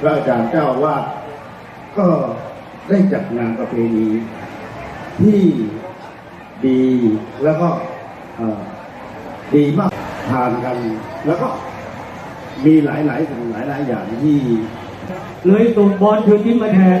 พระอาจารย์เจ้าว่าก็ได้จัดงานประเพณีที่ดีแล้วก็ดีมากทานกัน แล้วก็มีหลายๆสิ่งหลายๆอย่างที่ เลยส่งบอลเชิญยิ้มมาแทน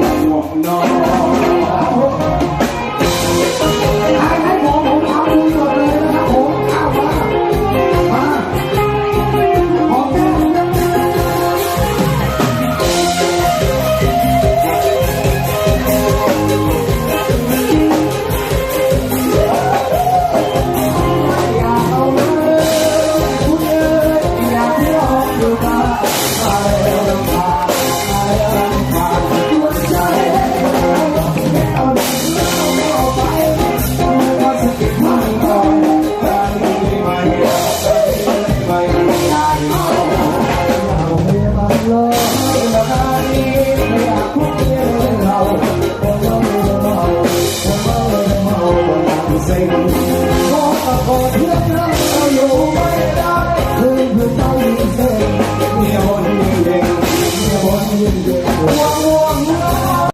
no, no. Yeah.